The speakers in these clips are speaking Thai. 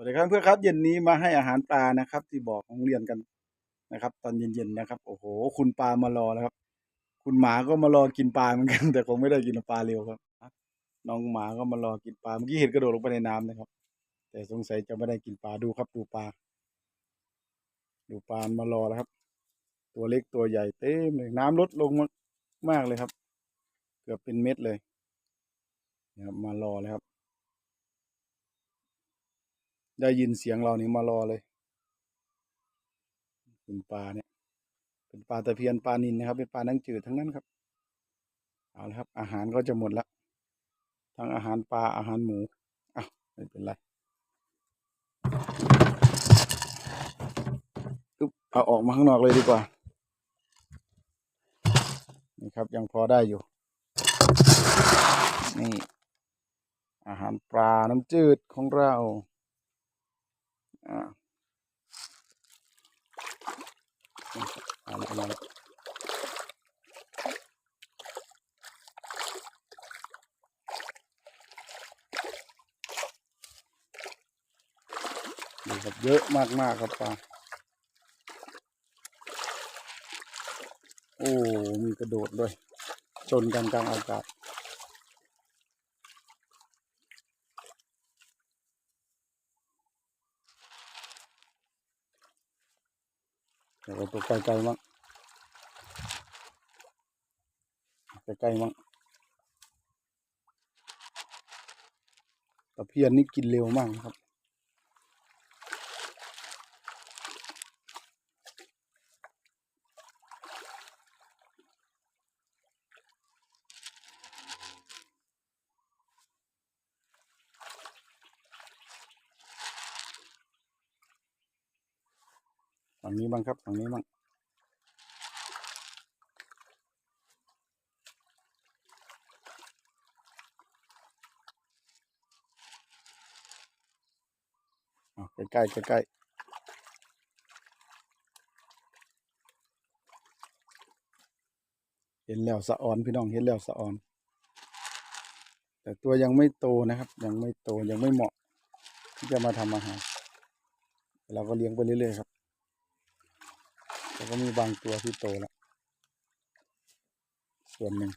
วัสดีครับเพื่อนครับเย็นนี้มาให้อาหารปลานะครับ ที่บอกของเรียนกันนะครับ ตอนเย็นๆนะครับ โอ้โห คุณปลามารอแล้วครับ คุณหมาก็มารอกินปลาเหมือนกัน แต่คงไม่ได้กินปลาเร็วครับน้องหมาก็มารอกินปลาเมื่อกี้เห็นกระโดดลงไปในน้ำนะครับ แต่สงสัยจะไม่ได้กินปลาดูครับดูปลา ดูปลามารอแล้วครับ ตัวเล็กตัวใหญ่เต็มเลยน้ำลดลงมากมากเลยครับ เกือบเป็นเม็ดเลยนะครับมารอเลยครับ ได้ยินเสียงเรานี่มารอเลยเป็นปลาเนี่ย เป็นปลาตะเพียนปลานินนะครับ เป็นปลานังจืดทั้งนั้นครับ เอาละครับ อาหารก็จะหมดละทั้งอาหารปลาอาหารหมูอะไม่เป็นไรอึ๊บเอาออกมาข้างนอกเลยดีกว่า นี่ครับยังพอได้อยู่ นี่ อาหารปลาน้ำจืดของเรา อ่าเอาละมาละนี่ครับเยอะมากมากครับปลาโอ้ มีกระโดดด้วย ชนกันกลางอากาศ ดี๋ยวเราตัวใกล้ๆมั้งใกล้ๆมั้งตะเพียนนี่กินเร็วมากนะครับ ฝั่งนี้บ้างครับฝั่งนี้บ้างอะใกล้ใกล้ใกล้เห็นแล้วสะออนพี่น้องเห็นแล้วสะออน แต่ตัวยังไม่โตนะครับ ยังไม่โตยังไม่เหมาะ ที่จะมาทำอาหารเราก็เลี้ยงไปเรื่อยๆครับ ก็มีบางตัวที่โตแล้วส่วนหนึ่ง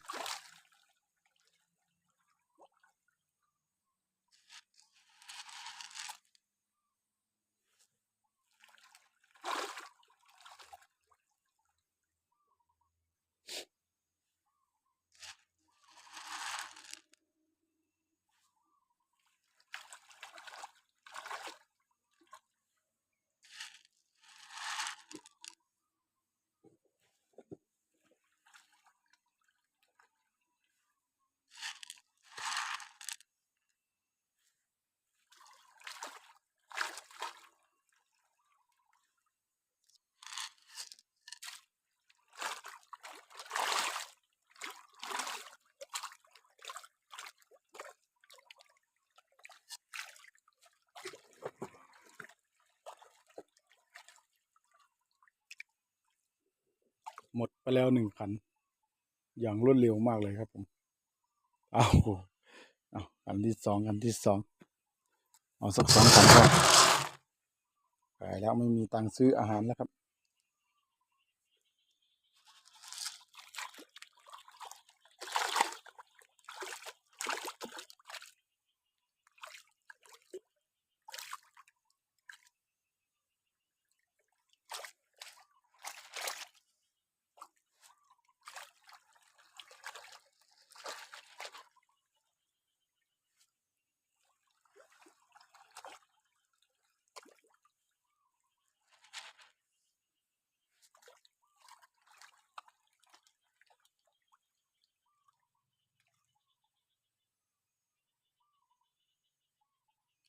ไปแล้วหนึ่งขัน อย่างรวดเร็วมากเลยครับผมเอาเอาขันที่สองขันที่สองเอาสักสองขันก็ไปแล้วไม่มีตังค์ซื้ออาหารแล้วครับ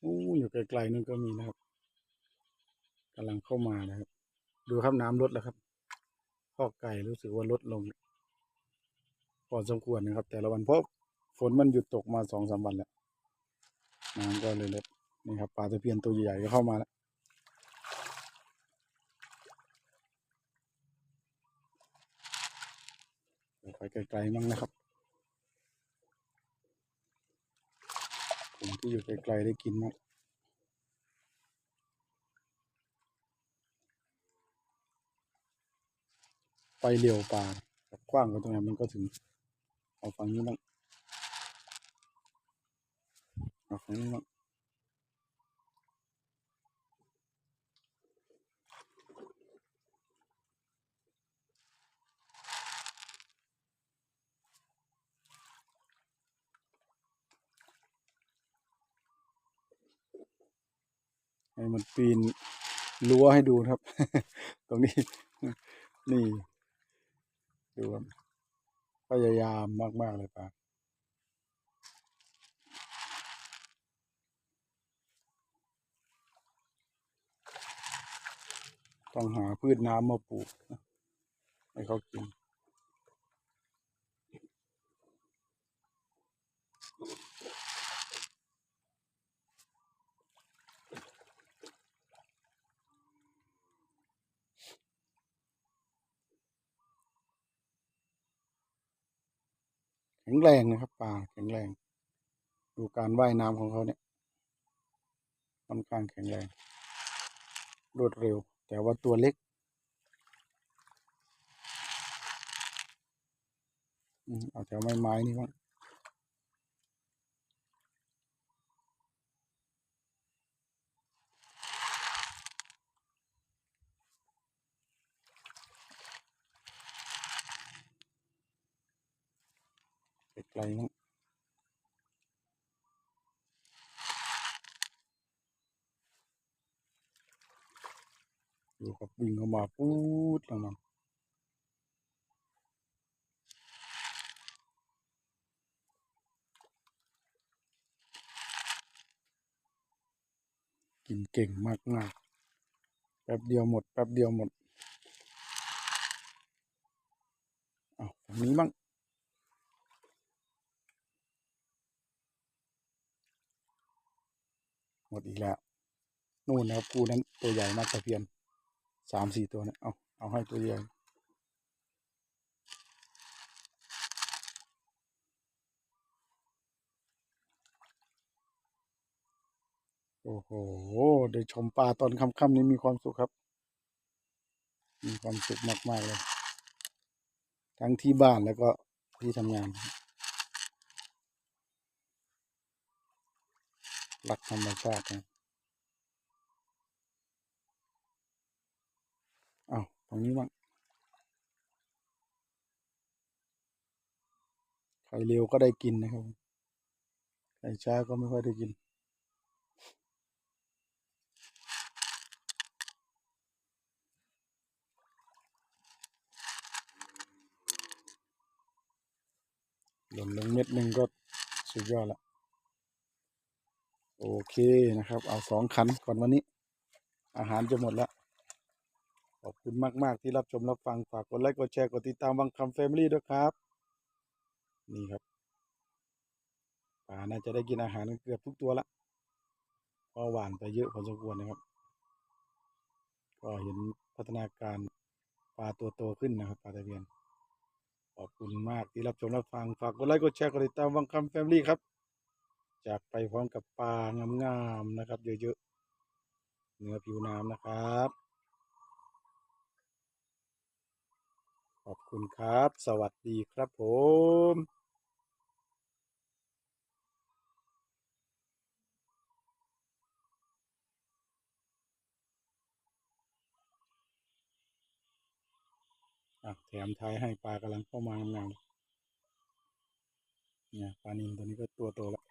อู้อยู่ไกลๆนั่นก็มีนะครับกำลังเข้ามานะครับ ดูครับน้ำลดแล้วครับข้อไก่รู้สึกว่าลดลงพอสมควรนะครับ แต่ละวันเพราะฝนมันหยุดตกมาสองสามวันแล้วน้ำก็เลยลดนี่ครับปลาตะเพียนตัวใหญ่ๆก็เข้ามาแล้วเดี๋ยวไปไกลๆมั่งนะครับ ที่อยู่ไกลๆได้กินมากไปเร็วปลากว้างกว่าตรงนั้นมันก็ถึง เอาฟังนี้บ้างเอาฟังนี้บ้าง ให้มันปีนรั้วให้ดูครับ ตรงนี้ นี่ดูครับพยายามมากๆเลยปลาต้องหาพืชน้ำมาปลูกให้เขากิน ข็งแรงนะครับปลาแข็งแรง ดูการว่ายน้ำของเขาเนี่ยค่อนข้างแข็งแรง รวดเร็ว แต่ว่าตัวเล็กเอาแถวไม้ไม้นี่บ้าง ไกลมั้งดูครับวิ่งเข้ามาปูดลงมากินเก่งมากๆแป๊บเดียวหมด แป๊บเดียวหมดเอาฝั่งนี้บ้าง หมดอีกแล้วนู่นนะครับกูนั้นตัวใหญ่มากตะเพียนสามสี่ตัวเนี่ยเอาเอาให้ตัวใหญ่โอ้โหได้ชมปลาตอนค่ำๆนี้มีความสุขครับ มีความสุขมากๆเลย ทั้งที่บ้านแล้วก็ที่ทำงาน รักธรรมชาตินะอ้าตรงนี้บ้างใครเร็วก็ได้กินนะครับใครช้าก็ไม่ค่อยได้กินหล่นลงเม็ดหนึ่งก็สุดยอดละ โอเคนะครับ เอาสองขันก่อนวันนี้ อาหารจะหมดแล้ว ขอบคุณมาก ๆ ที่รับชมรับฟัง ฝากกดไลค์กดแชร์กดติดตามวังคำแฟมิลี่ด้วยครับ นี่ครับป่าน่าจะได้กินอาหารเกือบทุกตัวละเพราะหวานไปเยอะพอสมควรนะครับ ก็เห็นพัฒนาการปลาตัวโตขึ้นนะครับปลาตะเพียนขอบคุณมากที่รับชมรับฟัง ฝากกดไลค์กดแชร์กดติดตามวังคำแฟมิลี่ครับ จากไปพร้อมกับปลางามๆนะครับ เยอะๆเนื้อผิวน้ำนะครับ ขอบคุณครับ สวัสดีครับผมอ่แถมท้ายให้ปลากำลังเข้ามางามๆเนี่ยปลานิลตัวนี้ก็ตัวโตแล้ว